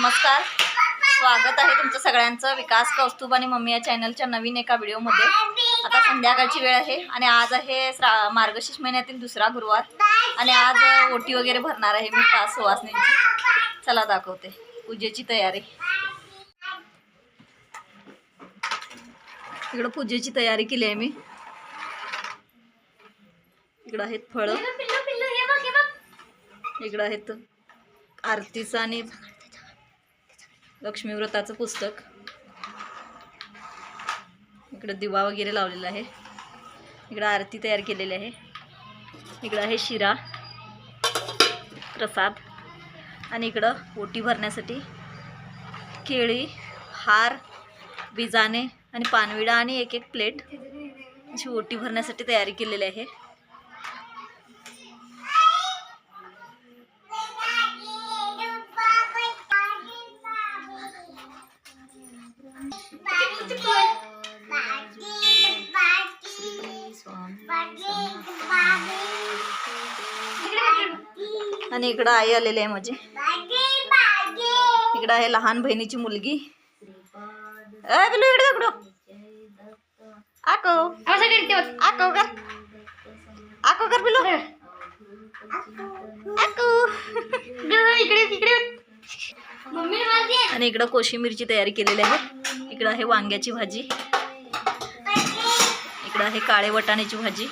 नमस्कार. स्वागत आहे तुमचं सगळ्यांचं विकास कौस्तुभ आणि मम्मी या चॅनलच्या नवीन एका व्हिडिओमध्ये. आता संध्याकाळची वेळ आहे आणि आज आहे श्रा मार्गशीर्ष महिन्यातील दुसरा गुरुवार आणि आज ओटी वगैरे भरणार आहे मी पाच सुवासनेची. चला दाखवते. पूजेची तयारी. इकडं पूजेची तयारी केली आहे मी. इकडं आहेत फळं. इकडं आहेत आरतीचं आणि लक्ष्मीव्रताचं पुस्तक. इकडं दिवा वगैरे लावलेला आहे. इकडं आरती तयार केलेली आहे. इकडं आहे शिरा प्रसाद आणि इकडं ओटी भरण्यासाठी केळी हार बिजाणे आणि पानविडा आणि एक एक प्लेट अशी ओटी भरण्यासाठी तयारी केलेली आहे. आणि इकडं आई आलेली आहे माझी. इकडं आहे लहान बहिणीची मुलगी. इकडे इकडं आको आको कर. आको कर बिलू आको आणि इकडं कोशिंबीरची तयारी केलेली आहे. इकडं आहे वांग्याची भाजी. इकडं आहे काळे वटाण्याची भाजी.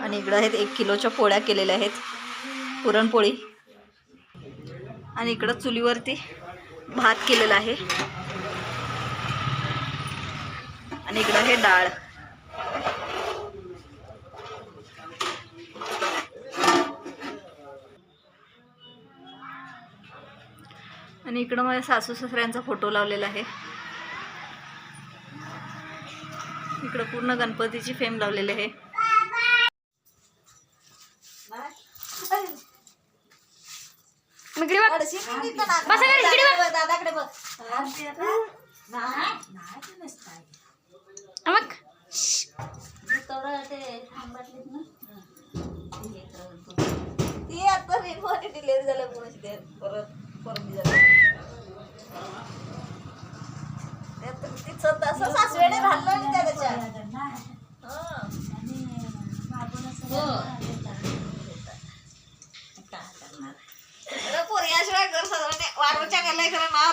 आणि इकडं आहेत एक किलोच्या पोळ्या केलेल्या आहेत. पुरणपोळी. आणि इकडं चुलीवरती भात केलेला आहे. आणि इकडं आहे डाळ. आणि इकडं माझ्या सासू सासऱ्यांचा फोटो लावलेला आहे. इकडं पूर्ण गणपतीची फेम लावलेली आहे. दादाकडे बघ. ती आता कोणाची ते परत करून दिलं तिचं तसं सासवेडे राहिलं आणि त्या त्याच्यात सगळं वारच्या घालाय खरं नाव